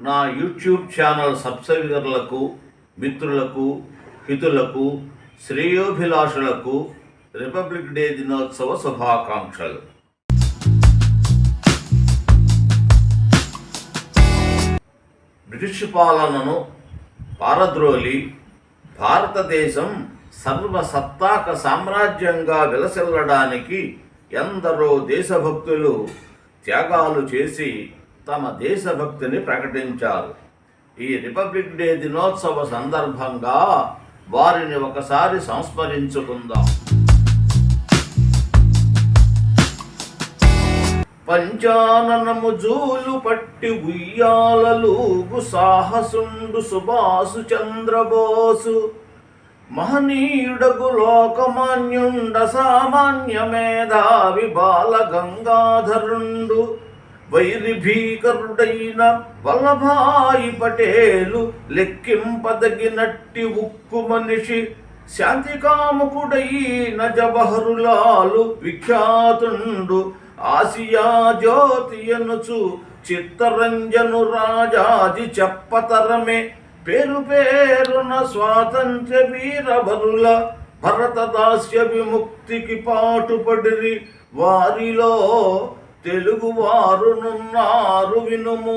నా YouTube channel సబ్స్క్రైబర్లకు మిత్రులకు హితులకు శ్రేయోభిలాషులకు republic day దినోత్సవ శుభాకాంక్షలు. బ్రిటిష్ పాలనను పారద్రోలి భారతదేశం సర్వసత్తాక సామ్రాజ్యంగా విలసిల్లడానికి ఎందరో దేశభక్తులు త్యాగాలు చేసి తమ దేశభక్తిని ప్రకటించారు. ఈ రిపబ్లిక్ డే దినోత్సవ సందర్భంగా వారిని ఒకసారి సంస్మరించుకుందాం. పంచాననము జూలు పట్టి ఉయ్యాలలుగు సాహసుండు సుభాసు చంద్రబోసు. మహనీయుడగు లోకమాన్యుండ సామాన్య మేధావి బాల గంగాధరుండు వైరి భీకరుడైన వల్లభాయి పటేలు లెక్కింపదగినట్టి ఉక్కు మనిషి శాంతికాముకుడైన జవహరులాలు విఖ్యాతుండు ఆసియా జ్యోతి అనుచు చిత్తరంజను రాజాది చెప్పతరమే. పేరు పేరున స్వాతంత్ర్య వీరవరుల భరత దాస్య విముక్తికి పాటుపడిరి. వారిలో తెలుగు వారునున్నారు వినుము